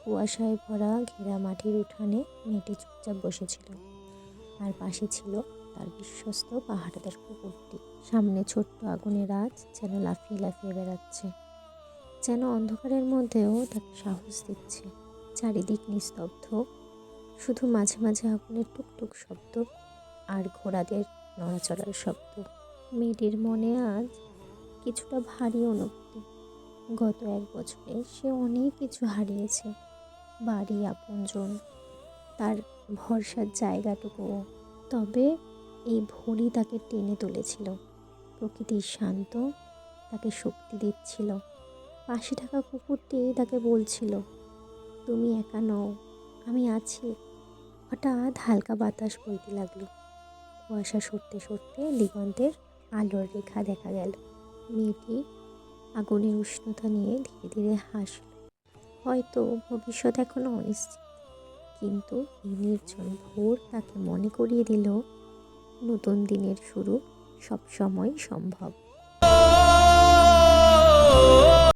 কুয়াশায় ভরা ঘেরা মাটির উঠানে মেয়েটি চুপচাপ বসেছিল। আর পাশে ছিল তার বিশ্বস্ত পাহাড়েদের কুকুরটি। সামনে ছোট্ট আগুনের আজ যেন লাফিয়ে লাফিয়ে বেড়াচ্ছে, যেন অন্ধকারের মধ্যেও তাকে সাহস দিচ্ছে। চারিদিক নিস্তব্ধ, শুধু মাঝে মাঝে আগুনের টুকটুক শব্দ আর ঘোড়াদের নড়াচড়ার শব্দ। মেয়েটির মনে আজ কিছুটা ভারী অনুভূতি। গত এক বছরে সে অনেক কিছু হারিয়েছে। বাড়ি, আপনজন, তার ভরসার জায়গাটুকুও। তবে এই ভরি তাকে টেনে তুলেছিল। প্রকৃতির শান্ত, তাকে শক্তি দিচ্ছিল। পাশে থাকা কুকুরটি তাকে বলছিল, তুমি একা নও, আমি আছি। হঠাৎ হালকা বাতাস বইতে লাগল। কুয়াশা সরতে সরতে দিগন্তের আলোর রেখা দেখা গেল। মেয়েটি আগুনের উষ্ণতা নিয়ে ধীরে ধীরে হাসল। হয়তো ভবিষ্যৎ এখনও অনিশ্চিত। কিন্তু এই নির্জন ভোর তাকে মনে করিয়ে দিল, নতুন দিনের শুরু সবসময় সম্ভব।